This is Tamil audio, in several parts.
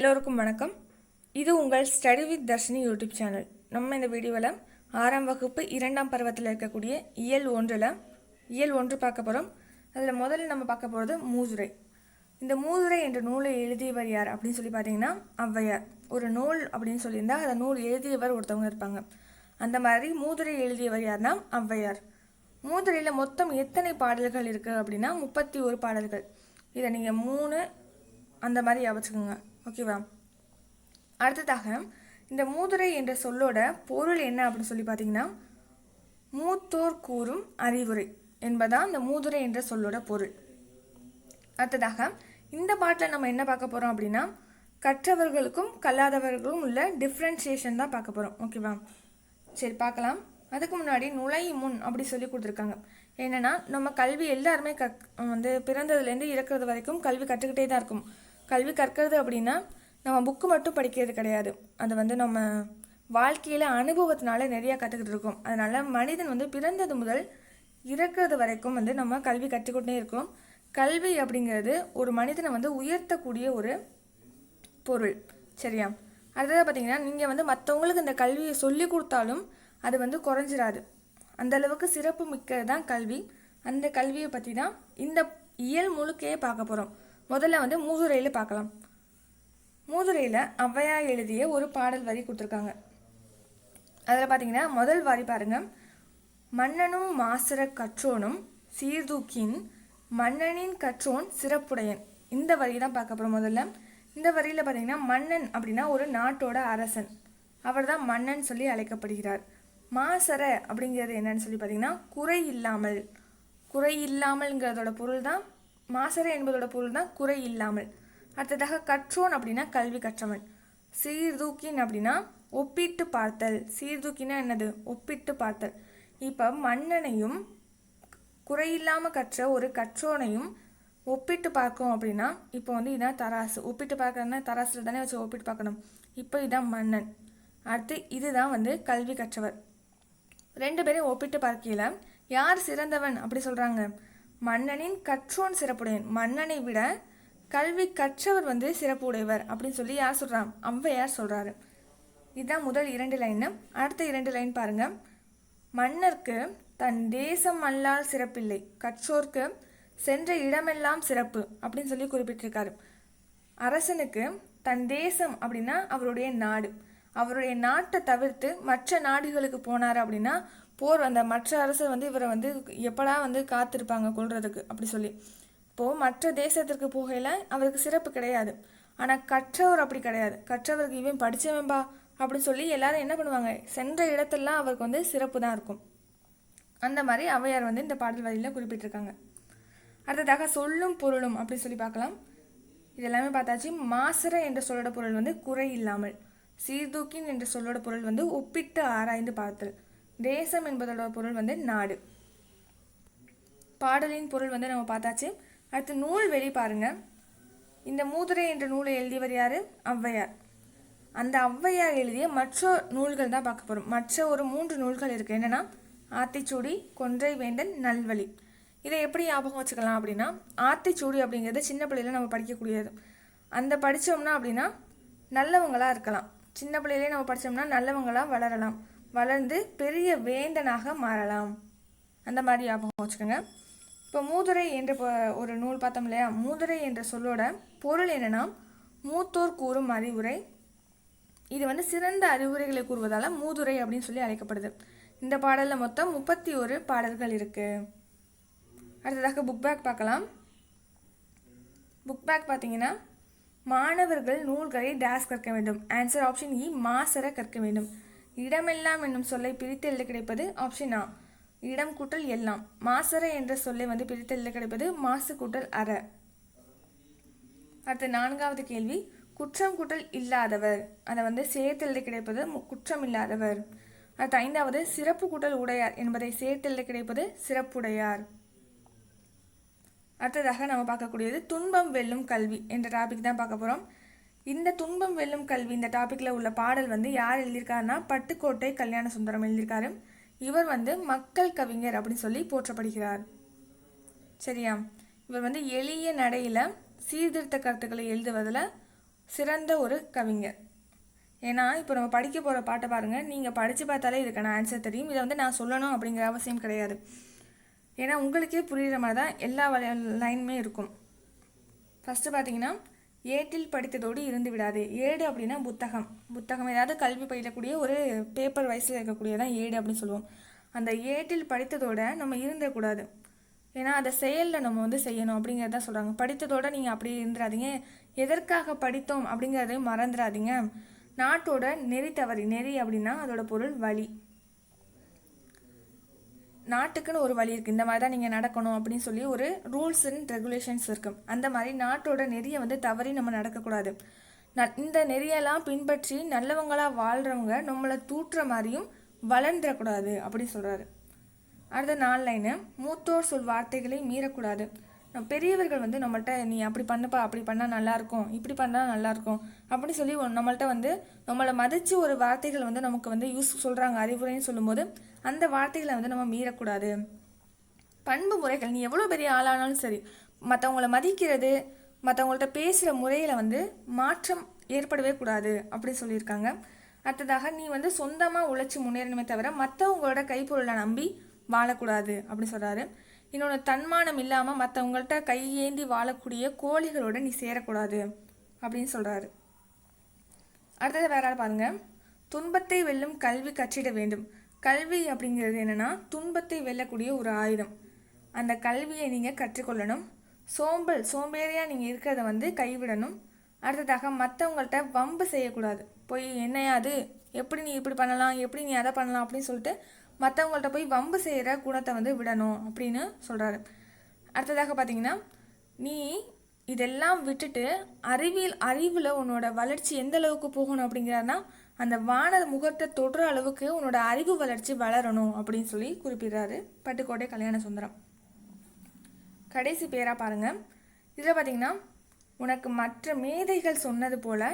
எல்லோருக்கும் வணக்கம். இது உங்கள் study with Dharshini YouTube channel. நம்ம இந்த வீடியோவில் ஆறாம் வகுப்பு இரண்டாம் பருவத்தில் இருக்கக்கூடிய இயல் ஒன்றில் இயல் ஒன்று பார்க்க போகிறோம். அதில் முதல்ல நம்ம பார்க்க போகிறது மூதுரை. இந்த மூதுரை என்ற நூலை எழுதியவர் யார் அப்படின்னு சொல்லி பார்த்தீங்கன்னா ஔவையார். ஒரு நூல் அப்படின்னு சொல்லியிருந்தா அந்த நூல் எழுதியவர் ஒருத்தவங்க இருப்பாங்க. அந்த மாதிரி மூதுரை எழுதியவர் யார்னா ஔவையார். மூதுரையில் மொத்தம் எத்தனை பாடல்கள் இருக்குது அப்படின்னா முப்பத்தி ஒரு பாடல்கள். இதை நீங்கள் மூணு அந்த மாதிரி ஞாபகம் ஓகேவா அடுத்ததாக இந்த மூதுரை என்ற சொல்லோட பொருள் என்ன அப்படின்னு சொல்லி பார்த்தீங்கன்னா மூத்தோர் கூறும் அறிவுரை என்பதான் இந்த மூதுரை என்ற சொல்லோட பொருள். அடுத்ததாக இந்த பாட்டில் நம்ம என்ன பார்க்க போகிறோம் அப்படின்னா கற்றவர்களுக்கும் கல்லாதவர்களுக்கும் உள்ள டிஃப்ரென்சியேஷன் தான் பார்க்க போகிறோம் ஓகேவா சரி பார்க்கலாம். அதுக்கு முன்னாடி நுழை முன் அப்படி சொல்லி கொடுத்துருக்காங்க. என்னென்னா நம்ம கல்வி எல்லாருமே க வந்து பிறந்ததுலேருந்து இறக்குறது வரைக்கும் கல்வி கற்றுக்கிட்டே தான் இருக்கும். கல்வி கற்கிறது அப்படின்னா நம்ம புக்கு மட்டும் படிக்கிறது கிடையாது. அது வந்து நம்ம வாழ்க்கையில் அனுபவத்தினால நிறையா கற்றுக்கிட்டு இருக்கோம். அதனால் மனிதன் வந்து பிறந்தது முதல் இறக்கிறது வரைக்கும் வந்து நம்ம கல்வி கற்றுக்கொண்டே இருக்கோம். கல்வி அப்படிங்கிறது ஒரு மனிதனை வந்து உயர்த்தக்கூடிய ஒரு பொருள். சரியா? அடுத்ததாக பார்த்தீங்கன்னா நீங்கள் வந்து மற்றவங்களுக்கு இந்த கல்வியை சொல்லி கொடுத்தாலும் அது வந்து குறைஞ்சிராது. அந்த அளவுக்கு சிறப்பு மிக்கது தான் கல்வி. அந்த கல்வியை பற்றி தான் இந்த இயல் முழுக்கையே பார்க்க போகிறோம் முதல்ல வந்து மூதுரையில் பார்க்கலாம். மூதுரையில் ஔவையா எழுதிய ஒரு பாடல் வரி கொடுத்துருக்காங்க. அதில் பார்த்தீங்கன்னா முதல் வரி பாருங்கள் மன்னனும் மாசர கற்றோனும் சீர்தூக்கின் மன்னனின் கற்றோன் சிறப்புடையன். இந்த வரி தான் பார்க்க போகிறோம் முதல்ல. இந்த வரியில் பார்த்தீங்கன்னா மன்னன் அப்படின்னா ஒரு நாட்டோட அரசன். அவர் தான் மன்னன் சொல்லி அழைக்கப்படுகிறார். மாசர அப்படிங்கிறது என்னன்னு சொல்லி பார்த்தீங்கன்னா குறை இல்லாமல். குறை இல்லாமல்ங்கிறதோட பொருள் தான் மாசறை என்பதோட பொருள் தான் குறை இல்லாமல். அடுத்ததாக கற்றோன் அப்படின்னா கல்வி கற்றவன். சீர்தூக்கின் அப்படின்னா ஒப்பிட்டு பார்த்தல். சீர்தூக்கினா என்னது? ஒப்பிட்டு பார்த்தல். இப்போ மன்னனையும் குறையில்லாமல் கற்ற ஒரு கற்றோனையும் ஒப்பிட்டு பார்க்கும் அப்படின்னா இப்போ வந்து இதான் தராசு. ஒப்பிட்டு பார்க்கறதுனா தராசில் தானே வச்சு ஒப்பிட்டு பார்க்கணும். இப்போ இதான் மன்னன். அடுத்து இதுதான் வந்து கல்வி கற்றவர். ரெண்டு பேரையும் ஒப்பிட்டு பார்க்கையில் யார் சிறந்தவன் அப்படி சொல்கிறாங்க மன்னனின் கற்றோன் சிறப்புடையன். மன்னனை விட கல்வி கற்றவர் வந்து சிறப்பு உடையவர் அப்படின்னு சொல்லி யார் சொல்கிறான் ஔவையார் சொல்கிறாரு இதுதான் முதல் இரண்டு லைனு அடுத்த இரண்டு லைன் பாருங்க. மன்னர்க்கு தன் தேசம் அல்லால் சிறப்பில்லை. கற்றோர்க்கு சென்ற இடமெல்லாம் சிறப்பு அப்படின்னு சொல்லி குறிப்பிட்டிருக்காரு. அரசனுக்கு தன் தேசம் அப்படின்னா அவருடைய நாடு. அவருடைய நாட்டை தவிர்த்து மற்ற நாடுகளுக்கு போனார் அப்படின்னா போர் அந்த மற்ற அரசர் வந்து இவரை வந்து எப்படா வந்து காத்திருப்பாங்க கொள்றதுக்கு அப்படி சொல்லி. இப்போது மற்ற தேசத்திற்கு போகையில் அவருக்கு சிறப்பு கிடையாது. ஆனால் கற்றவர் அப்படி கிடையாது. கற்றவருக்கு இவன் படித்தவன்பா அப்படின்னு சொல்லி எல்லாரும் என்ன பண்ணுவாங்க? சென்ற இடத்தெல்லாம் அவருக்கு வந்து சிறப்பு தான் இருக்கும். அந்த மாதிரி அவையார் வந்து இந்த பாடல் வரியில் குறிப்பிட்டிருக்காங்க. அடுத்ததாக சொல்லும் பொருளும் அப்படின்னு சொல்லி பார்க்கலாம். இது எல்லாமே பார்த்தாச்சு. மாசர என்ற சொல்லோட பொருள் வந்து குறை இல்லாமல் சீர்தூக்கின் என்ற சொல்லோட பொருள் வந்து ஒப்பிட்டு ஆராய்ந்து பார்த்தல். தேசம் என்பதோட பொருள் வந்து நாடு. பாடலின் பொருள் வந்து நம்ம பார்த்தாச்சு. அடுத்து நூல் வெளி பாருங்க. இந்த மூதுரை என்ற நூலை எழுதியவர் யார்? ஔவையார். அந்த ஔவையார் எழுதிய மற்ற நூல்கள் தான் பார்க்க போகிறோம் மற்ற ஒரு மூன்று நூல்கள் இருக்குது என்னென்னா ஆத்திச்சூடி கொன்றை வேண்டன் நல்வழி. இதை எப்படி ஞாபகம் வச்சுக்கலாம் அப்படின்னா ஆத்திச்சூடி அப்படிங்கிறது சின்ன பிள்ளையில நம்ம படிக்கக்கூடியது. அந்த படித்தோம்னா அப்படின்னா நல்லவங்களாக இருக்கலாம். சின்ன பிள்ளையிலே நம்ம படித்தோம்னா நல்லவங்களாக வளரலாம். வளர்ந்து பெரிய வேந்தனாக மாறலாம். அந்த மாதிரி ஞாபகம் வச்சுக்கோங்க. இப்போ மூதுரை என்ற ஒரு நூல் பார்த்தோம் இல்லையா? மூதுரை என்ற சொல்லோட பொருள் என்னென்னா மூத்தோர் கூறும் அறிவுரை. இது வந்து சிறந்த அறிவுரைகளை கூறுவதால் மூதுரை அப்படின்னு சொல்லி அழைக்கப்படுது. இந்த பாடலில் மொத்தம் முப்பத்தி ஒரு பாடல்கள் இருக்குது அடுத்ததாக புக் பேக் பார்க்கலாம். புக் பேக் பார்த்தீங்கன்னா மாணவர்கள் நூல்களை டேஸ் கற்க வேண்டும். ஆன்சர் ஆப்ஷன் இ மாசர கற்க வேண்டும். இடமெல்லாம் என்னும் சொல்லை பிரித்து எழுத கிடைப்பது ஆப்ஷன் ஆ. இடம் கூட்டல் எல்லாம். மாசற என்ற சொல்லை வந்து பிரித்து எழுத கிடைப்பது மாசு கூட்டல் அற. அடுத்த நான்காவது கேள்வி. குற்றம் கூட்டல் இல்லாதவர். அதை வந்து சேர்த்தெழுத கிடைப்பது மு- குற்றம் இல்லாதவர். அடுத்த ஐந்தாவது. சிறப்பு கூட்டல் உடையார் என்பதை சேர்த்தெழுத கிடைப்பது சிறப்புடையார். அடுத்ததாக நம்ம பார்க்கக்கூடியது துன்பம் வெல்லும் கல்வி என்ற டாபிக் தான் பார்க்க போகிறோம் இந்த துன்பம் வெல்லும் கல்வி இந்த டாப்பிக்கில் உள்ள பாடல் வந்து யார் எழுதியிருக்காருன்னா பட்டுக்கோட்டை கல்யாண சுந்தரம் எழுதியிருக்காரு. இவர் வந்து மக்கள் கவிஞர் அப்படின்னு சொல்லி போற்றப்படுகிறார். சரியா? இவர் வந்து எளிய நடையில் சீர்திருத்த கருத்துக்களை எழுதுவதில் சிறந்த ஒரு கவிஞர். ஏன்னா இப்போ நம்ம படிக்க போகிற பாட்டை பாருங்கள் நீங்கள் படித்து பார்த்தாலே இதுக்கான ஆன்சர் தெரியும். இதை வந்து நான் சொல்லணும் அப்படிங்கிற அவசியம் கிடையாது. ஏன்னா உங்களுக்கே புரிகிற மாதிரி தான் எல்லா லைனுமே இருக்கும். ஃபஸ்ட்டு பார்த்தீங்கன்னா ஏட்டில் படித்ததோடு இருந்து விடாது. ஏடு அப்படின்னா புத்தகம். புத்தகம் ஏதாவது கல்வி பயிலக்கூடிய ஒரு பேப்பர் வயசில் இருக்கக்கூடியதான் ஏடு அப்படின்னு சொல்லுவோம். அந்த ஏட்டில் படித்ததோட நம்ம இருந்துடக்கூடாது ஏன்னா அதை செயலில் நம்ம வந்து செய்யணும் அப்படிங்கிறத சொல்கிறாங்க படித்ததோட நீங்கள் அப்படி இருந்துடாதீங்க எதற்காக படித்தோம் அப்படிங்கிறதையும் மறந்துடாதீங்க நாட்டோட நெறி தவறி நெறி அப்படின்னா அதோட பொருள் வழி நாட்டுக்குன்னு ஒரு வழி இருக்குது இந்த மாதிரி தான் நீங்கள் நடக்கணும் அப்படின்னு சொல்லி ஒரு ரூல்ஸ் அண்ட் ரெகுலேஷன்ஸ் இருக்கும் அந்த மாதிரி நாட்டோட நெறியை வந்து தவறி நம்ம நடக்கக்கூடாது. ந இந்த நெறியெல்லாம் பின்பற்றி நல்லவங்களாக வாழ்கிறவங்க நம்மளை தூற்றுற மாதிரியும் வளர்ந்துடக்கூடாது அப்படின்னு சொல்கிறாரு அடுத்த நாலு லைனு மூத்தோர் சொல் வார்த்தைகளை மீறக்கூடாது. பெரியவர்கள் வந்து நம்மள்கிட்ட நீ அப்படி பண்ணுப்பா அப்படி பண்ணால் நல்லாயிருக்கும் இப்படி பண்ணால் நல்லாயிருக்கும் அப்படி சொல்லி நம்மள்கிட்ட வந்து நம்மளை மதித்து ஒரு வார்த்தைகள் வந்து நமக்கு வந்து யூஸ் சொல்கிறாங்க அறிவுரைன்னு சொல்லும்போது அந்த வார்த்தைகளை வந்து நம்ம மீறக்கூடாது. பண்பு முறைகள் நீ எவ்வளோ பெரிய ஆளானாலும் சரி மற்றவங்கள மதிக்கிறது மற்றவங்கள்ட்ட பேசுகிற முறையில் வந்து மாற்றம் ஏற்படவே கூடாது அப்படி சொல்லியிருக்காங்க. அடுத்ததாக நீ வந்து சொந்தமாக உழைச்சி முன்னேறணுமே தவிர மற்றவங்களோட கைப்பொருளை நம்பி வாழக்கூடாது அப்படின்னு சொல்கிறாரு இன்னொன்று தன்மானம் இல்லாமல் மற்றவங்கள்ட்ட கையேந்தி வாழக்கூடிய கோழிகளோட நீ சேரக்கூடாது அப்படின்னு சொல்கிறாரு அடுத்தது வேற ஆள் பாருங்கள் துன்பத்தை வெல்லும் கல்வி கற்றிட வேண்டும். கல்வி அப்படிங்கிறது என்னன்னா துன்பத்தை வெல்லக்கூடிய ஒரு ஆயுதம். அந்த கல்வியை நீங்கள் கற்றுக்கொள்ளணும். சோம்பல் சோம்பேறியாக நீங்கள் இருக்கிறத வந்து கைவிடணும். அடுத்ததாக மற்றவங்கள்ட்ட வம்பு செய்யக்கூடாது. போய் என்னையாது எப்படி நீ இப்படி பண்ணலாம்? எப்படி நீ அதை பண்ணலாம்? அப்படின்னு சொல்லிட்டு மற்றவங்கள்ட்ட போய் வம்பு செய்கிற குணத்தை வந்து விடணும் அப்படின்னு சொல்கிறாரு அடுத்ததாக பார்த்தீங்கன்னா நீ இதெல்லாம் விட்டுட்டு அறிவியல் அறிவில் உன்னோட வளர்ச்சி எந்த அளவுக்கு போகணும் அப்படிங்கிறனா அந்த வான முகத்தை தொடுற அளவுக்கு உன்னோட அறிவு வளர்ச்சி வளரணும் அப்படின்னு சொல்லி குறிப்பிடுறாரு பட்டுக்கோட்டை கல்யாண சுந்தரம். கடைசி பேராக பாருங்கள் இதில் பார்த்தீங்கன்னா உனக்கு மற்ற மேதைகள் சொன்னது போல்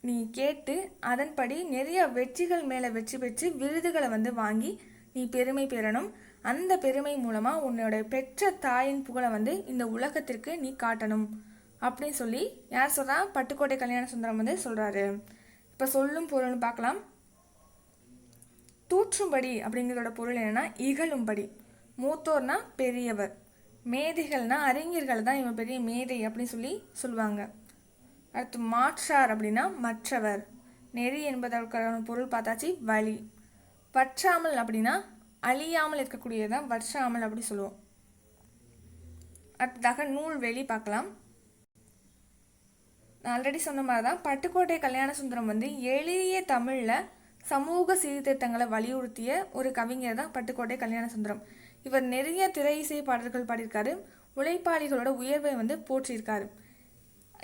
நீ கேட்டு அதன்படி நிறைய வெற்றிகள் மேலே வெற்றி பெற்று விருதுகளை வந்து வாங்கி நீ பெருமை பெறணும். அந்த பெருமை மூலமாக உன்னோட பெற்ற தாயின் புகழை வந்து இந்த உலகத்திற்கு நீ காட்டணும். அப்படின்னு சொல்லி யார் சொல்கிறா பட்டுக்கோட்டை கல்யாண சுந்தரம் வந்து சொல்கிறாரு இப்போ சொல்லும் பொருள்னு பார்க்கலாம். தூற்றும்படி அப்படிங்கிறதோட பொருள் என்னென்னா இகழும்படி. மூத்தோர்னா பெரியவர். மேதைகள்னா அறிஞர்கள் தான் இவன் பெரிய மேதை அப்படின்னு சொல்லி சொல்லுவாங்க. அடுத்து மாற்றார் அப்படின்னா மற்றவர். நெறி என்பதற்கான பொருள் பார்த்தாச்சு வழி வற்றாமல் அப்படின்னா அழியாமல் இருக்கக்கூடியதான் வற்றாமல் அப்படி சொல்லுவோம். அடுத்ததாக நூல் வெளி பார்க்கலாம். நான் ஆல்ரெடி சொன்ன மாதிரி தான் பட்டுக்கோட்டை கல்யாண சுந்தரம் வந்து எளிய தமிழில் சமூக சீர்திருத்தங்களை வலியுறுத்திய ஒரு கவிஞர் தான் பட்டுக்கோட்டை கல்யாண சுந்தரம். இவர் நிறைய திரை இசை பாடல்கள் பாடியிருக்காரு. உழைப்பாளிகளோட உயர்வை வந்து போற்றியிருக்காரு.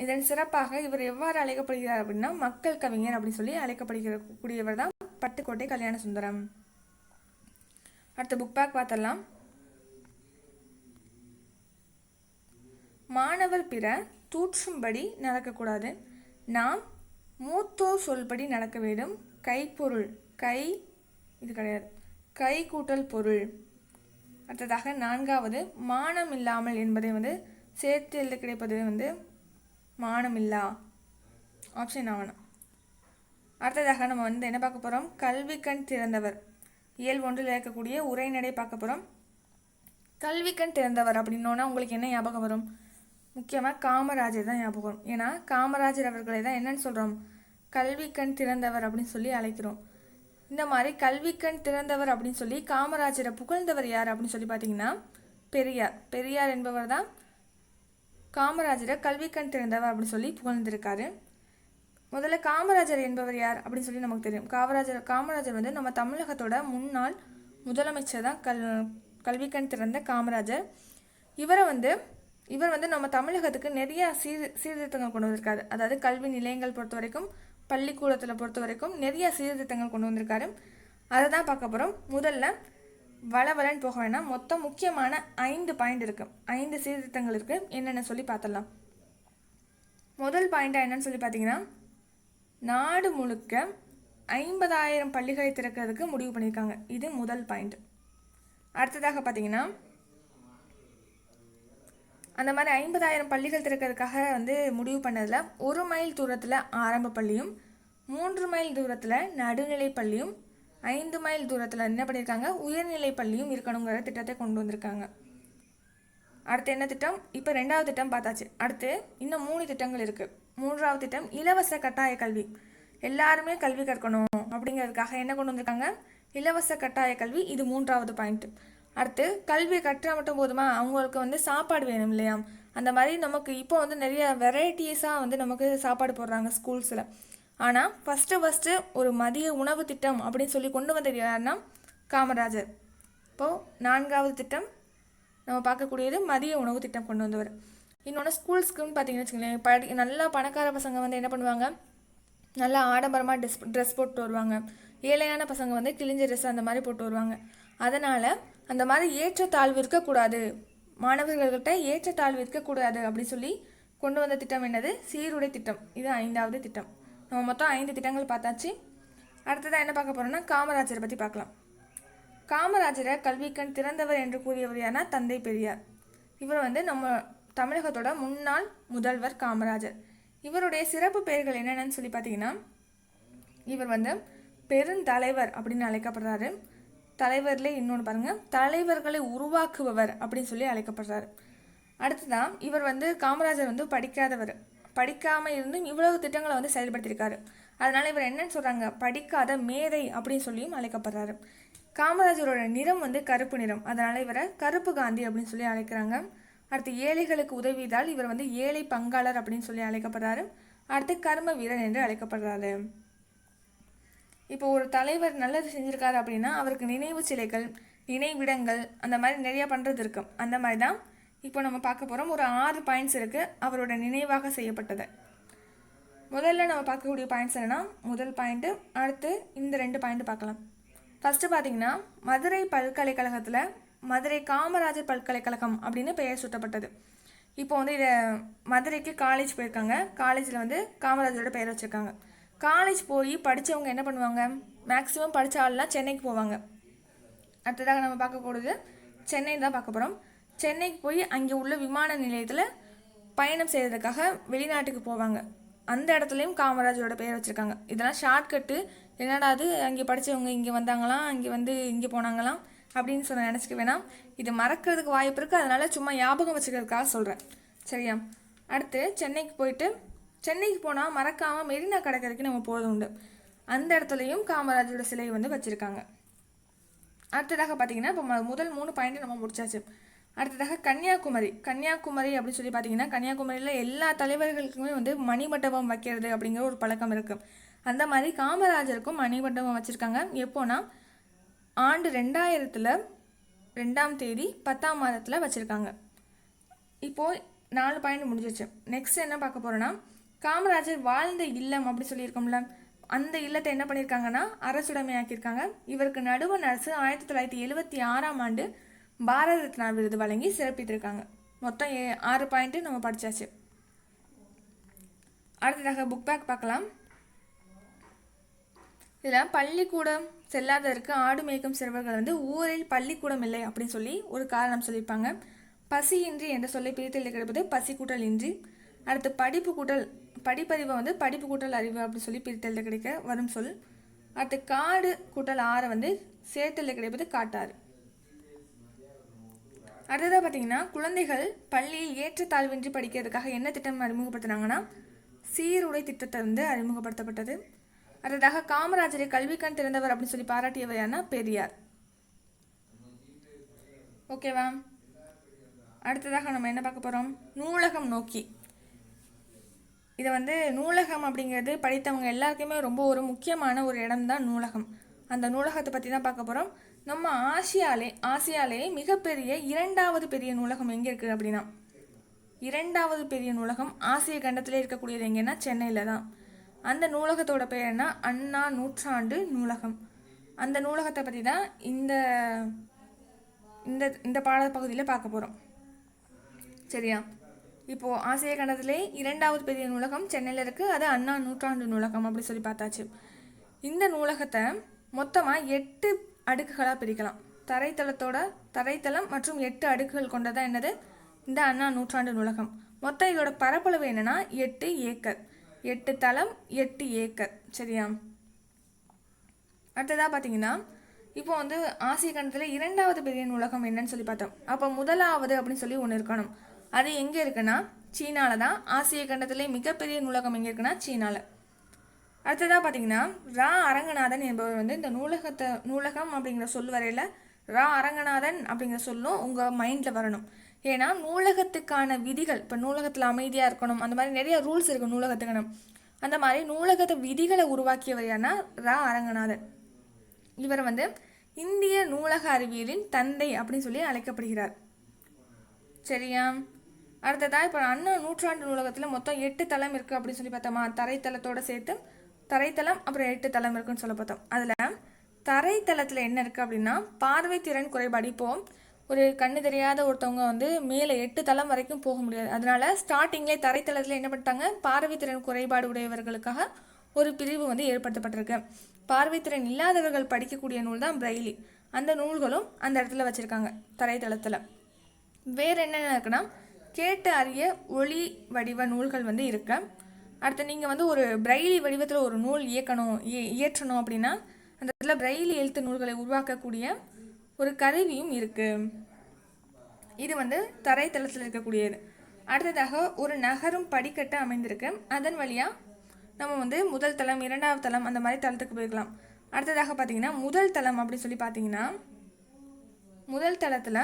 இதன் சிறப்பாக இவர் எவ்வாறு அழைக்கப்படுகிறார் அப்படின்னா மக்கள் கவிஞர் அப்படின்னு சொல்லி அழைக்கப்படுகிற கூடியவர் தான் பட்டுக்கோட்டை கல்யாண சுந்தரம் அடுத்த புக் பேக் பார்த்தரலாம் மாணவர் பிற தூற்றும்படி நடக்கக்கூடாது. நாம் மூத்தோர் சொல்படி நடக்க வேண்டும். கைப்பொருள் கை இது கிடையாது. கை கூட்டல் பொருள். அடுத்ததாக நான்காவது மானம் இல்லாமல் என்பதை வந்து சேர்த்து எழுத கிடைப்பது வந்து மானமில்லா ஆப்ஷன் ஆகணும் அடுத்ததாக நம்ம வந்து என்ன பார்க்க போகிறோம் கல்வி கண் திறந்தவர். இயல் ஒன்றில் இருக்கக்கூடிய உரைநடை பார்க்க போகிறோம் கல்வி கண் திறந்தவர் அப்படின்னோன்னா உங்களுக்கு என்ன ஞாபகம் வரும்? முக்கியமாக காமராஜர் தான் ஞாபகம் வரும். ஏன்னா காமராஜர் அவர்களை தான் என்னன்னு சொல்கிறோம் கல்வி கண் திறந்தவர் அப்படின்னு சொல்லி அழைக்கிறோம். இந்த மாதிரி கல்வி கண் திறந்தவர் அப்படின்னு சொல்லி காமராஜரை புகழ்ந்தவர் யார் அப்படின்னு சொல்லி பார்த்தீங்கன்னா பெரியார். பெரியார் என்பவர் தான் காமராஜரை கல்வி கண் திறந்தவர் அப்படின்னு சொல்லி புகழ்ந்திருக்காரு. முதல்ல காமராஜர் என்பவர் யார் அப்படின்னு சொல்லி நமக்கு தெரியும். காமராஜர் காமராஜர் வந்து நம்ம தமிழகத்தோட முன்னாள் முதலமைச்சர் தான் கல் கல்விக்கண் திறந்த காமராஜர். இவரை வந்து இவர் வந்து நம்ம தமிழகத்துக்கு நிறைய சீர் சீர்திருத்தங்கள் கொண்டு வந்திருக்காரு. அதாவது கல்வி நிலையங்கள் பொறுத்த வரைக்கும் பள்ளிக்கூடத்தில் பொறுத்த வரைக்கும் நிறைய சீர்திருத்தங்கள் கொண்டு வந்திருக்காரு. அதை தான் பார்க்க போகிறோம் முதல்ல வளவலன்னு போக வேணாம். மொத்தம் முக்கியமான ஐந்து பாயிண்ட் இருக்குது ஐந்து சீர்திருத்தங்கள் இருக்குது என்னென்ன சொல்லி பார்த்தலாம் முதல் பாயிண்ட்டாக என்னன்னு சொல்லி பார்த்தீங்கன்னா நாடு முழுக்க ஐம்பதாயிரம் பள்ளிகளை திறக்கிறதுக்கு முடிவு பண்ணியிருக்காங்க. இது முதல் பாயிண்ட் அடுத்ததாக பார்த்தீங்கன்னா அந்த மாதிரி ஐம்பதாயிரம் பள்ளிகள் திறக்கிறதுக்காக வந்து முடிவு பண்ணதில் ஒரு மைல் தூரத்தில் ஆரம்ப பள்ளியும் மூன்று மைல் தூரத்தில் நடுநிலை பள்ளியும் ஐந்து மைல் தூரத்தில் என்ன பண்ணியிருக்காங்க? உயர்நிலை பள்ளியும் இருக்கணுங்கிற திட்டத்தை கொண்டு வந்திருக்காங்க. அடுத்து என்ன திட்டம்? இப்போ ரெண்டாவது திட்டம் பார்த்தாச்சு. அடுத்து இன்னும் மூணு திட்டங்கள் இருக்குது மூன்றாவது திட்டம் இலவச கட்டாய கல்வி. எல்லாருமே கல்வி கற்கணும் அப்படிங்கிறதுக்காக என்ன கொண்டு வந்திருக்காங்க? இலவச கட்டாய கல்வி இது மூன்றாவது பாயிண்ட் அடுத்து கல்வி கற்றால் மட்டும் போதுமா? அவங்களுக்கு வந்து சாப்பாடு வேணும் இல்லையா? அந்த மாதிரி நமக்கு இப்போ வந்து நிறைய வெரைட்டிஸாக வந்து நமக்கு சாப்பாடு போடுறாங்க ஸ்கூல்ஸில் ஆனால் ஃபஸ்ட்டு ஃபஸ்ட்டு ஒரு மதிய உணவு திட்டம் அப்படின்னு சொல்லி கொண்டு வந்தது யாருன்னா காமராஜர். இப்போது நான்காவது திட்டம் நம்ம பார்க்கக்கூடியது மதிய உணவு திட்டம் கொண்டு வந்தவர். இன்னொன்று ஸ்கூல்ஸ்க்குன்னு பார்த்தீங்கன்னு வச்சுக்கோங்களேன் படி நல்லா பணக்கார பசங்க வந்து என்ன பண்ணுவாங்க? நல்லா ஆடம்பரமாக ட்ரெஸ் ட்ரெஸ் போட்டு வருவாங்க. ஏழையான பசங்க வந்து கிழிஞ்ச ட்ரெஸ் அந்த மாதிரி போட்டு வருவாங்க. அதனால் அந்த மாதிரி ஏற்றத்தாழ்வு இருக்கக்கூடாது. மாணவர்கள்கிட்ட ஏற்றத்தாழ்வு இருக்கக்கூடாது அப்படின்னு சொல்லி கொண்டு வந்த திட்டம் என்னது? சீருடை திட்டம். இது ஐந்தாவது திட்டம். நம்ம மொத்தம் ஐந்து திட்டங்கள் பார்த்தாச்சு. அடுத்ததாக என்ன பார்க்க போகிறோம்னா காமராஜரை பற்றி பார்க்கலாம். காமராஜரை கல்விக்கண் திறந்தவர் என்று கூறியவர் தந்தை பெரியார். இவர் வந்து நம்ம தமிழகத்தோட முன்னாள் முதல்வர் காமராஜர். இவருடைய சிறப்பு பெயர்கள் என்னென்னு சொல்லி பார்த்தீங்கன்னா இவர் வந்து பெருந்தலைவர் அப்படின்னு அழைக்கப்படுறாரு. தலைவர்லேயே இன்னொன்று பாருங்கள் தலைவர்களை உருவாக்குபவர் அப்படின்னு சொல்லி அழைக்கப்படுறாரு. அடுத்ததான் இவர் வந்து காமராஜர் வந்து படிக்காதவர். படிக்காமல் இருந்தும் இவ்வளவு திட்டங்களை வந்து செயல்படுத்தியிருக்காரு. அதனால் இவர் என்னன்னு சொல்கிறாங்க படிக்காத மேதை அப்படின்னு சொல்லியும் அழைக்கப்படுறாரு. காமராஜரோட நிறம் வந்து கருப்பு நிறம். அதனால் இவரை கருப்பு காந்தி அப்படின்னு சொல்லி அழைக்கிறாங்க. அடுத்து ஏழைகளுக்கு உதவியதால் இவர் வந்து ஏழை பங்காளர் அப்படின்னு சொல்லி அழைக்கப்படுறாரு. அடுத்து கர்ம வீரன் என்று அழைக்கப்படுறாரு. இப்போ ஒரு தலைவர் நல்லது செஞ்சுருக்காரு அப்படின்னா அவருக்கு நினைவு சிலைகள் நினைவிடங்கள் அந்த மாதிரி நிறையா பண்ணுறது இருக்கும். அந்த மாதிரி தான் இப்போ நம்ம பார்க்க போகிறோம் ஒரு ஆறு பாயிண்ட்ஸ் இருக்குது அவரோட நினைவாக செய்யப்பட்டது. முதல்ல நம்ம பார்க்கக்கூடிய பாயிண்ட்ஸ் என்னென்னா முதல் பாயிண்ட்டு அடுத்து இந்த ரெண்டு பாயிண்ட் பார்க்கலாம். ஃபஸ்ட்டு பார்த்தீங்கன்னா மதுரை பல்கலைக்கழகத்தில் மதுரை காமராஜர் பல்கலைக்கழகம் அப்படின்னு பெயர் சுட்டப்பட்டது. இப்போ வந்து இதை மதுரைக்கு காலேஜ் போயிருக்காங்க. காலேஜில் வந்து காமராஜரோட பெயர் வச்சுருக்காங்க. காலேஜ் போய் படித்தவங்க என்ன பண்ணுவாங்க? மேக்ஸிமம் படித்த ஆள்லாம் சென்னைக்கு போவாங்க. அடுத்ததாக நம்ம பார்க்கக்கூடியது சென்னை தான் பார்க்க போகிறோம் சென்னைக்கு போய் அங்கே உள்ள விமான நிலையத்தில் பயணம் செய்கிறதுக்காக வெளிநாட்டுக்கு போவாங்க. அந்த இடத்துலையும் காமராஜரோட பெயர் வச்சுருக்காங்க. இதெல்லாம் ஷார்ட்கட்டு என்னடா அது? அங்கே படித்தவங்க இங்கே வந்தாங்களாம் இங்கே வந்து இங்கே போனாங்களாம் அப்படின்னு சொல்ல நினச்சிக்க வேணாம். இது மறக்கிறதுக்கு வாய்ப்பு இருக்குது அதனால் சும்மா ஞாபகம் வச்சுக்கிறதுக்காக சொல்கிறேன் சரியா? அடுத்து சென்னைக்கு போயிட்டு சென்னைக்கு போனால் மறக்காமல் மெரினா கடற்கரைக்கு நம்ம போகிறது உண்டு. அந்த இடத்துலையும் காமராஜரோட சிலையை வந்து வச்சுருக்காங்க. அடுத்ததாக பார்த்தீங்கன்னா இப்போ முதல் மூணு பாயிண்ட் நம்ம முடிச்சாச்சு. அடுத்ததாக கன்னியாகுமரி. கன்னியாகுமரி அப்படின்னு சொல்லி பார்த்தீங்கன்னா கன்னியாகுமரியில் எல்லா தலைவர்களுக்குமே வந்து மணிமண்டபம் வைக்கிறது அப்படிங்கிற ஒரு பழக்கம் இருக்குது அந்த மாதிரி காமராஜருக்கும் மணிமண்டபம் வச்சுருக்காங்க. எப்போனா ஆண்டு ரெண்டாயிரத்தில் ரெண்டாம் தேதி பத்தாம் மாதத்தில் வச்சுருக்காங்க. இப்போது நாலு பாயிண்ட் முடிஞ்சிச்சு நெக்ஸ்ட் என்ன பார்க்க போகிறோன்னா காமராஜர் வாழ்ந்த இல்லம் அப்படி சொல்லியிருக்கோம்ல அந்த இல்லத்தை என்ன பண்ணியிருக்காங்கன்னா அரசுடைமையாக்கியிருக்காங்க. இவருக்கு நடுவண் அரசு ஆயிரத்தி தொள்ளாயிரத்தி எழுபத்தி ஆறாம் ஆண்டு பாரத ரத்னா விருது வழங்கி சிறப்பித்திருக்காங்க. மொத்தம் ஏ ஆறு பாயிண்ட்டு நம்ம படித்தாச்சு அடுத்ததாக புக் பேக் பார்க்கலாம். இதில் பள்ளிக்கூடம் செல்லாததற்கு ஆடு மேய்க்கும் சிறுவர்கள் வந்து ஊரில் பள்ளிக்கூடம் இல்லை அப்படின்னு சொல்லி ஒரு காரணம் சொல்லியிருப்பாங்க. பசியின்றி என்ற சொல்லை பிரித்தல் கிடப்பது பசி கூட்டல் இன்றி. அடுத்து படிப்பு கூட்டல் படிப்பறிவை வந்து படிப்பு கூட்டல் அறிவு அப்படின்னு சொல்லி பிரித்தல் கிடைக்க வரும் சொல். அடுத்து காடு கூட்டல் ஆறை வந்து சேர்த்தல் கிடைப்பது காட்டாறு. அடுத்ததாக பார்த்தீங்கன்னா குழந்தைகள் பள்ளியில் ஏற்றத்தாழ்வின்றி படிக்கிறதுக்காக என்ன திட்டம் அறிமுகப்படுத்தினாங்கன்னா சீருடை திட்டத்தை வந்து அறிமுகப்படுத்தப்பட்டது. அடுத்ததாக காமராஜரை கல்விக்கண் திறந்தவர் அப்படின்னு சொல்லி பாராட்டியவர் யாருன்னா பெரியார் ஓகேவா அடுத்ததாக நம்ம என்ன பார்க்க போகிறோம் நூலகம் நோக்கி. இதை வந்து நூலகம் அப்படிங்கிறது படித்தவங்க எல்லாருக்குமே ரொம்ப ஒரு முக்கியமான ஒரு இடம் தான் நூலகம். அந்த நூலகத்தை பற்றி தான் பார்க்க போகிறோம் நம்ம ஆசியாலே ஆசியாலே மிகப்பெரிய இரண்டாவது பெரிய நூலகம் எங்கே இருக்குது அப்படின்னா? இரண்டாவது பெரிய நூலகம் ஆசிய கண்டத்தில் இருக்கக்கூடியது எங்கன்னா சென்னையில் தான். அந்த நூலகத்தோட பேர் என்ன? அண்ணா நூற்றாண்டு நூலகம். அந்த நூலகத்தை பற்றி தான் இந்த இந்த இந்த பாடப்பகுதியில் பார்க்க போகிறோம் சரியா? இப்போது ஆசிய கண்டத்திலே இரண்டாவது பெரிய நூலகம் சென்னையில் இருக்குது அது அண்ணா நூற்றாண்டு நூலகம் அப்படி சொல்லி பார்த்தாச்சு. இந்த நூலகத்தை மொத்தமாக எட்டு அடுக்குகளாக பிரிக்கலாம். தரைத்தளத்தோட தரைத்தளம் மற்றும் எட்டு அடுக்குகள் கொண்டதான் என்னது? இந்த அண்ணா நூற்றாண்டு நூலகம். மொத்தம் இதோட பரப்பளவு என்னென்னா எட்டு ஏக்கர். எட்டு தளம் எட்டு ஏக்கர். சரியா? அடுத்ததாக பார்த்தீங்கன்னா இப்போ வந்து ஆசிய கண்டத்தில் இரண்டாவது பெரிய நூலகம் என்னன்னு சொல்லி பார்த்தோம். அப்போ முதலாவது அப்படின்னு சொல்லி ஒன்று இருக்கணும். அது எங்கே இருக்குன்னா சீனாவில் தான். ஆசிய கண்டத்திலே மிகப்பெரிய நூலகம் எங்கே இருக்குன்னா சீனாவில் அடுத்ததாக பார்த்தீங்கன்னா ரா அரங்கநாதன் என்பவர் வந்து இந்த நூலகத்தை நூலகம் அப்படிங்கிற சொல் வரையில் ரா அரங்கநாதன் அப்படிங்கிற சொல்லும் உங்கள் மைண்டில் வரணும். ஏன்னா நூலகத்துக்கான விதிகள் இப்போ நூலகத்தில் அமைதியாக இருக்கணும் அந்த மாதிரி நிறைய ரூல்ஸ் இருக்குது நூலகத்துக்கான அந்த மாதிரி நூலகத்தை விதிகளை உருவாக்கியவர் யாருன்னா ரா. அரங்கநாதன். இவர் வந்து இந்திய நூலக அறிவியலின் தந்தை அப்படின்னு சொல்லி அழைக்கப்படுகிறார். சரியா? அடுத்ததாக இப்போ அண்ணா நூற்றாண்டு நூலகத்தில் மொத்தம் எட்டு தளம் இருக்குது அப்படின்னு சொல்லி பார்த்தோமா? தரைத்தளத்தோடு சேர்த்து தரைத்தளம் அப்புறம் எட்டு தளம் இருக்குன்னு சொல்ல பார்த்தோம் அதில் தரைத்தளத்தில் என்ன இருக்குது அப்படின்னா பார்வை திறன் குறைபாடு. இப்போது ஒரு கண்ணு தெரியாத ஒருத்தவங்க வந்து மேலே எட்டு தளம் வரைக்கும் போக முடியாது. அதனால ஸ்டார்டிங்லே தரைத்தளத்தில் என்ன பண்ணிட்டாங்க? பார்வைத்திறன் குறைபாடு உடையவர்களுக்காக ஒரு பிரிவு வந்து ஏற்படுத்தப்பட்டிருக்கு. பார்வைத்திறன் இல்லாதவர்கள் படிக்கக்கூடிய நூல் தான் பிரெய்லி. அந்த நூல்களும் அந்த இடத்துல வச்சுருக்காங்க தரைத்தளத்தில். வேறு என்னென்ன இருக்குன்னா கேட்டு அறிய ஒளி வடிவ நூல்கள் வந்து இருக்கு. அடுத்து நீங்கள் வந்து ஒரு பிரெய்லி வடிவத்தில் ஒரு நூல் இயக்கணும் இயற்றணும் அப்படின்னா அந்த இடத்துல பிரெய்லி எழுத்து நூல்களை உருவாக்கக்கூடிய ஒரு கருவியும் இருக்குது இது வந்து தரைத்தளத்தில் இருக்கக்கூடியது. அடுத்ததாக ஒரு நகரும் படிக்கட்டு அமைந்திருக்கு. அதன் வழியாக நம்ம வந்து முதல் தளம் இரண்டாவது தளம் அந்த மாதிரி தளத்துக்கு போயிருக்கலாம் அடுத்ததாக பார்த்தீங்கன்னா முதல் தளம் அப்படின்னு சொல்லி பார்த்தீங்கன்னா முதல் தளத்தில்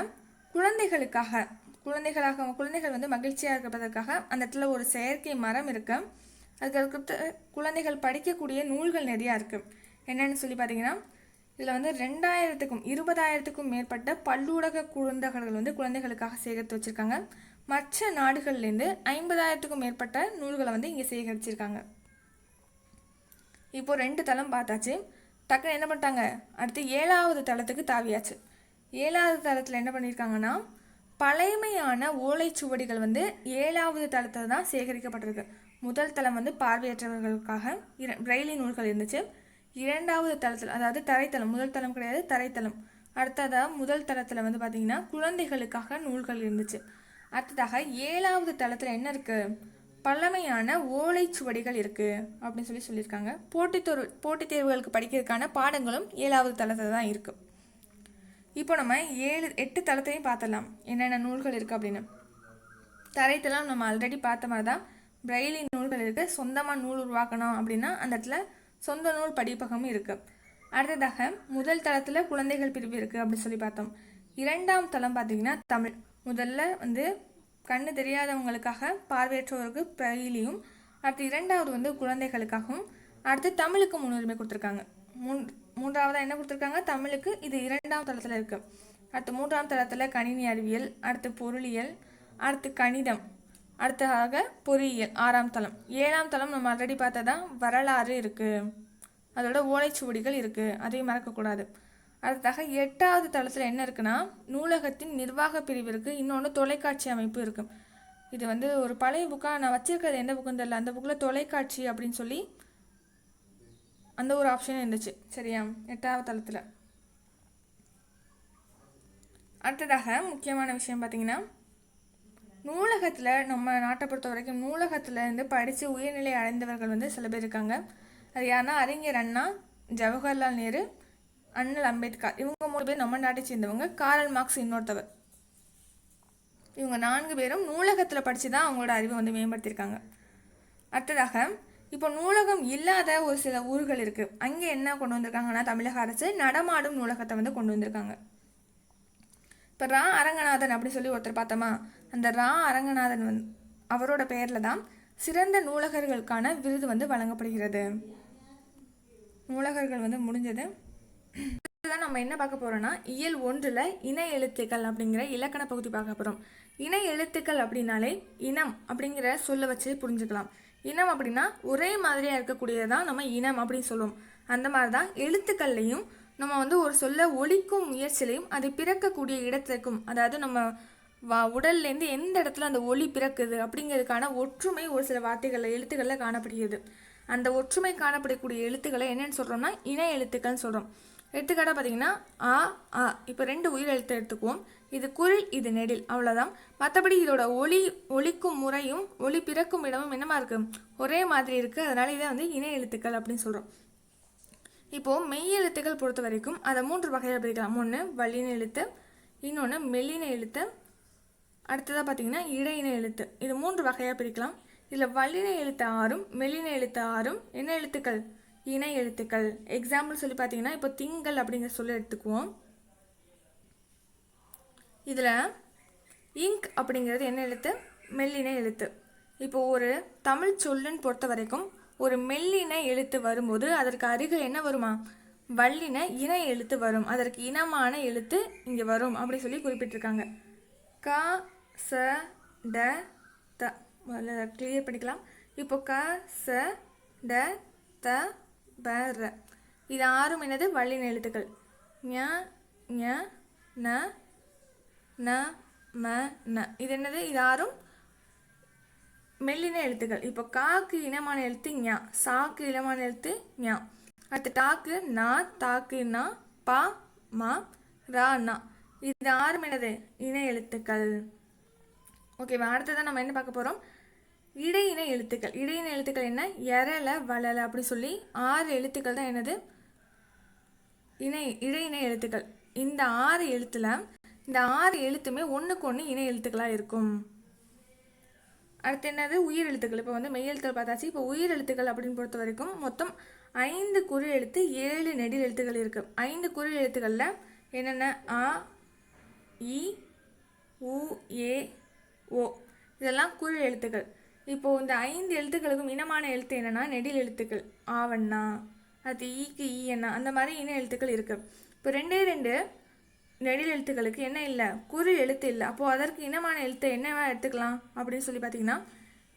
குழந்தைகளுக்காக குழந்தைகளாக குழந்தைகள் வந்து மகிழ்ச்சியாக இருப்பதற்காக அந்த இடத்துல ஒரு செயற்கை மரம் இருக்கு. அதுக்கு அதுக்கு குழந்தைகள் படிக்கக்கூடிய நூல்கள் நிறையா இருக்குது என்னென்னு சொல்லி பார்த்தீங்கன்னா இதில் வந்து ரெண்டாயிரத்துக்கும் இருபதாயிரத்துக்கும் மேற்பட்ட பல்லூடக குழந்தைகள் வந்து குழந்தைகளுக்காக சேகரித்து வச்சுருக்காங்க. மற்ற நாடுகள்லேருந்து ஐம்பதாயிரத்துக்கும் மேற்பட்ட நூல்களை வந்து இங்கே சேகரிச்சிருக்காங்க. இப்போது ரெண்டு தளம் பார்த்தாச்சு. டக்குன்னு என்ன பண்ணிட்டாங்க? அடுத்து ஏழாவது தளத்துக்கு தாவியாச்சு. ஏழாவது தளத்தில் என்ன பண்ணியிருக்காங்கன்னா பழைமையான ஓலைச்சுவடிகள் வந்து ஏழாவது தளத்தில் தான் சேகரிக்கப்பட்டிருக்கு. முதல் தளம் வந்து பார்வையற்றவர்களுக்காக இர பிரெய்லி நூல்கள் இருந்துச்சு. இரண்டாவது தளத்தில் அதாவது தரைத்தளம் முதல் தளம் கிடையாது தரைத்தளம். அடுத்ததாக முதல் தளத்தில் வந்து பார்த்திங்கன்னா குழந்தைகளுக்காக நூல்கள் இருந்துச்சு. அடுத்ததாக ஏழாவது தளத்தில் என்ன இருக்குது பழமையான ஓலைச்சுவடிகள் இருக்குது அப்படின்னு சொல்லி சொல்லியிருக்காங்க. போட்டித் தேர்வு போட்டித் தேர்வுகளுக்கு படிக்கிறதுக்கான பாடங்களும் ஏழாவது தளத்தில் தான் இருக்குது இப்போ நம்ம ஏழு எட்டு தளத்தையும் பார்த்துடலாம் என்னென்ன நூல்கள் இருக்குது அப்படின்னு. தரைத்தளம் நம்ம ஆல்ரெடி பார்த்த மாதிரி தான் பிரெய்லி நூல்கள் இருக்குது சொந்தமாக நூல் உருவாக்கணும் அப்படின்னா அந்த இடத்துல சொந்த நூல் படிப்பகமும் இருக்குது அடுத்ததாக முதல் தளத்தில் குழந்தைகள் பிரிவு இருக்குது அப்படின்னு சொல்லி பார்த்தோம். இரண்டாம் தளம் பார்த்தீங்கன்னா தமிழ். முதல்ல வந்து கண்ணு தெரியாதவங்களுக்காக பார்வையற்றோருக்கு பயிலியும் அடுத்து இரண்டாவது வந்து குழந்தைகளுக்காகவும் அடுத்து தமிழுக்கு முன்னுரிமை கொடுத்துருக்காங்க. மூன் மூன்றாவதாக என்ன கொடுத்துருக்காங்க? தமிழுக்கு இது இரண்டாம் தளத்தில் இருக்குது அடுத்து மூன்றாம் தளத்தில் கணினி அறிவியல் அடுத்து பொருளியல் அடுத்து கணிதம். அடுத்ததாக பொறியியல் ஆறாம் தளம். ஏழாம் தளம் நம்ம ஆல்ரெடி பார்த்ததான் வரலாறு இருக்குது அதோட ஓலைச்சுவடிகள் இருக்குது அதையும் மறக்கக்கூடாது. அடுத்ததாக எட்டாவது தளத்தில் என்ன இருக்குன்னா நூலகத்தின் நிர்வாக பிரிவு இருக்குது இன்னொன்று தொலைக்காட்சி அமைப்பு இருக்குது இது வந்து ஒரு பழைய புக்காக நான் வச்சுருக்கிறது எந்த புக்குன்னு தெரில அந்த புக்கில் தொலைக்காட்சி அப்படின்னு சொல்லி அந்த ஒரு ஆப்ஷன் இருந்துச்சு. சரியா? எட்டாவது தளத்தில். அடுத்ததாக முக்கியமான விஷயம் பார்த்திங்கன்னா நூலகத்தில் நம்ம நாட்டை பொறுத்த வரைக்கும் நூலகத்தில் இருந்து படித்து உயர்நிலை அடைந்தவர்கள் வந்து சில பேர் இருக்காங்க. அது யாருன்னா அறிஞர் அண்ணா ஜவஹர்லால் நேரு அண்ணல் அம்பேத்கர். இவங்க மூணு பேர் நம்ம நாட்டை சேர்ந்தவங்க. காரல் மார்க்ஸ் இன்னொருத்தவர். இவங்க நான்கு பேரும் நூலகத்தில் படித்து தான் அவங்களோட அறிவை வந்து மேம்படுத்தியிருக்காங்க. அடுத்ததாக இப்போ நூலகம் இல்லாத ஒரு சில ஊர்கள் இருக்குது அங்கே என்ன கொண்டு வந்திருக்காங்கன்னா தமிழக அரசு நடமாடும் நூலகத்தை வந்து கொண்டு வந்திருக்காங்க. இப்போ ரா அரங்கநாதன் அப்படி சொல்லி ஒருத்தர் பார்த்தோமா? அந்த ரா அரங்கநாதன் வந்து அவரோட பெயரில் தான் சிறந்த நூலகர்களுக்கான விருது வந்து வழங்கப்படுகிறது. நூலகர்கள் வந்து முடிஞ்சது. இதுதான் நம்ம என்ன பார்க்க போகிறோன்னா இயல் ஒன்றில் இன எழுத்துக்கள் அப்படிங்கிற இலக்கண பகுதி பார்க்க போகிறோம் இன எழுத்துக்கள் அப்படின்னாலே இனம் அப்படிங்கிற சொல்ல வச்சு புரிஞ்சுக்கலாம். இனம் அப்படின்னா ஒரே மாதிரியாக இருக்கக்கூடியது தான் நம்ம இனம் அப்படின்னு சொல்லுவோம். அந்த மாதிரி தான் எழுத்துக்கள்லையும் நம்ம வந்து ஒரு சொல்ல ஒழிக்கும் முயற்சியிலையும் அது பிறக்கக்கூடிய இடத்துக்கும் அதாவது நம்ம வா உடல்லேருந்து எந்த இடத்துல அந்த ஒளி பிறக்குது அப்படிங்கிறதுக்கான ஒற்றுமை ஒரு சில வார்த்தைகளில் எழுத்துக்களில் காணப்படுகிறது. அந்த ஒற்றுமை காணப்படக்கூடிய எழுத்துக்களை என்னென்னு சொல்கிறோம்னா இணை எழுத்துக்கள்னு சொல்கிறோம் எடுத்துக்காட்டாக பார்த்தீங்கன்னா ஆ ஆ இப்போ ரெண்டு உயிர் எழுத்து எடுத்துக்குவோம். இது குரில் இது நெடில் அவ்வளோதான் மற்றபடி இதோட ஒளி ஒளிக்கும் முறையும் ஒளி பிறக்கும் இடமும் என்னமா இருக்குது ஒரே மாதிரி இருக்குது அதனால இதை வந்து இணை எழுத்துக்கள் அப்படின்னு சொல்கிறோம் இப்போது மெய் எழுத்துக்கள் பொறுத்த வரைக்கும் அதை மூன்று வகையாக பிரிக்கலாம். ஒன்று வல்லின எழுத்து இன்னொன்று மெல்லின எழுத்து அடுத்ததாக பார்த்தீங்கன்னா இடையின எழுத்து. இது மூன்று வகையாக பிரிக்கலாம். இதில் வல்லின எழுத்து ஆறும் மெல்லின எழுத்து ஆறும். என்ன எழுத்துக்கள்? இணை எழுத்துக்கள். எக்ஸாம்பிள் சொல்லி பார்த்தீங்கன்னா இப்போ திங்கள் அப்படிங்கிற சொல்லி எடுத்துக்குவோம். இதில் இங்க் அப்படிங்கிறது என்ன எழுத்து? மெல்லின எழுத்து. இப்போ ஒரு தமிழ் சொல்லுன்னு பொறுத்த வரைக்கும் ஒரு மெல்லின எழுத்து வரும்போது அதற்கு அருகில் என்ன வருமா? வல்லின இன எழுத்து வரும். அதற்கு இனமான எழுத்து இங்கே வரும் அப்படி சொல்லி குறிப்பிட்டிருக்காங்க. க ச ட த. முதல்ல கிளியர் பண்ணிக்கலாம். இப்போ க ச ட த ப ர. இது ஆறும் என்னது? வல்லின எழுத்துக்கள். ஞ ஞ ந ந ம ந. இது என்னது? இது ஆறும் மெல்லின எழுத்துக்கள். இப்போ காக்கு இனமான எழுத்து ஞா. சாக்கு இனமான எழுத்து ஞா. அடுத்து டாக்கு நா தாக்கு நா பா மா ரா நா. இது ஆறும் என்னது? இன எழுத்துக்கள். ஓகேவா அடுத்ததான் நம்ம என்ன பார்க்க போகிறோம் இடையின எழுத்துக்கள். இடையின எழுத்துக்கள் என்ன? எரல வளல அப்படி சொல்லி ஆறு எழுத்துக்கள் தான் என்னது? இணை இடையின எழுத்துக்கள். இந்த ஆறு எழுத்தில் இந்த ஆறு எழுத்துமே ஒன்றுக்கு ஒன்று இணை எழுத்துக்களாக இருக்கும். அடுத்து என்னது? உயிர் எழுத்துக்கள் இப்போ வந்து மெய் எழுத்துக்கள் பார்த்தாச்சு. இப்போ உயிர் எழுத்துக்கள் அப்படின்னு பொறுத்த வரைக்கும் மொத்தம் ஐந்து குறி எழுத்து ஏழு நெடில் எழுத்துக்கள் இருக்குது ஐந்து குறி எழுத்துக்களில் என்னென்ன? ஆ இ உ ஏ ஓ. இதெல்லாம் குறி எழுத்துக்கள். இப்போது இந்த ஐந்து எழுத்துக்களுக்கும் இனமான எழுத்து என்னென்னா நெடில் எழுத்துக்கள். ஆவண்ணா அது ஈக்கு ஈ என்ன அந்த மாதிரி இன எழுத்துக்கள் இருக்குது இப்போ ரெண்டே ரெண்டு நெடில் எழுத்துக்களுக்கு என்ன இல்லை? குறு எழுத்து இல்லை. அப்போது அதற்கு இனமான எழுத்து என்னவா எடுத்துக்கலாம்? அப்படின்னு சொல்லி பார்த்தீங்கன்னா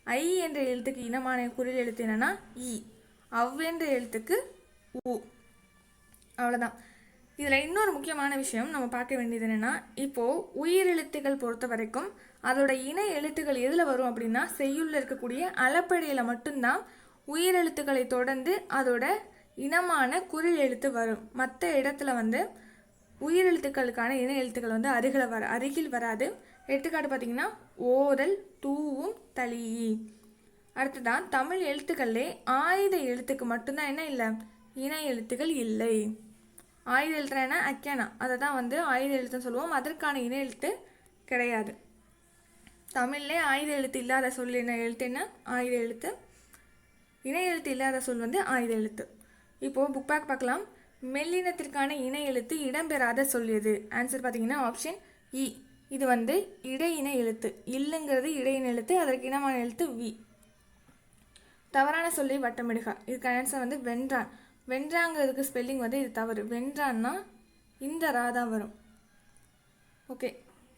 ஐ என்ற எழுத்துக்கு இனமான குறில் எழுத்து என்னென்னா இ. அவ் என்ற எழுத்துக்கு உ. அவ்வளோதான் இதில் இன்னொரு முக்கியமான விஷயம் நம்ம பார்க்க வேண்டியது என்னென்னா இப்போது உயிர் எழுத்துக்கள் பொறுத்த வரைக்கும் அதோட இன எழுத்துக்கள் எதில் வரும் அப்படின்னா செய்யுள்ள இருக்கக்கூடிய அளப்படையில் மட்டும்தான் உயிர் எழுத்துக்களை தொடர்ந்து அதோட இனமான குறில் எழுத்து வரும். மற்ற இடத்துல வந்து உயிர் எழுத்துக்களுக்கான இணை எழுத்துக்கள் வந்து அருகில் வர அருகில் வராது. எடுத்துக்காட்டு பார்த்தீங்கன்னா ஓரல் தூவும் தளி அடுத்ததான் தமிழ் எழுத்துக்களே ஆயுத எழுத்துக்கு மட்டும்தான் என்ன இல்லை? இணை எழுத்துக்கள் இல்லை. ஆயுத எழுத்துனா அக்கேனா அதை தான் வந்து ஆயுத எழுத்துன்னு சொல்லுவோம். அதற்கான இணை எழுத்து கிடையாது. தமிழ்லே ஆயுத எழுத்து இல்லாத சொல் என்ன எழுத்து என்ன? ஆயுத எழுத்து. இணை எழுத்து இல்லாத சொல் வந்து ஆயுத எழுத்து. இப்போது புக் பேக் பார்க்கலாம். மெல்லினத்திற்கான இணை எழுத்து இடம்பெறாத சொல் எது ஆன்சர் பார்த்தீங்கன்னா ஆப்ஷன் இ e. இது வந்து இடையின எழுத்து. இல்லைங்கிறது இடையின எழுத்து அதற்கு இனமான எழுத்து வி தவறான சொல்லி வட்டமிடுக. இதுக்கு ஆன்சர் வந்து வென்றான். வென்றாங்கிறதுக்கு ஸ்பெல்லிங் வந்து இது தவறு. வென்றான்னா இந்த ரா தான் வரும். ஓகே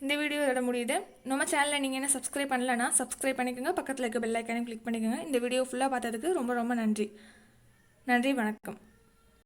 இந்த வீடியோ இதோட முடியுது. நம்ம சேனலில் நீங்கள் என்ன சப்ஸ்கிரைப் பண்ணலன்னா சப்ஸ்கிரைப் பண்ணிக்கோங்க. பக்கத்தில் இருக்க பெல் ஐக்கானையும் கிளிக் பண்ணிக்கோங்க. இந்த வீடியோ ஃபுல்லாக பார்த்ததுக்கு ரொம்ப ரொம்ப நன்றி. நன்றி வணக்கம்.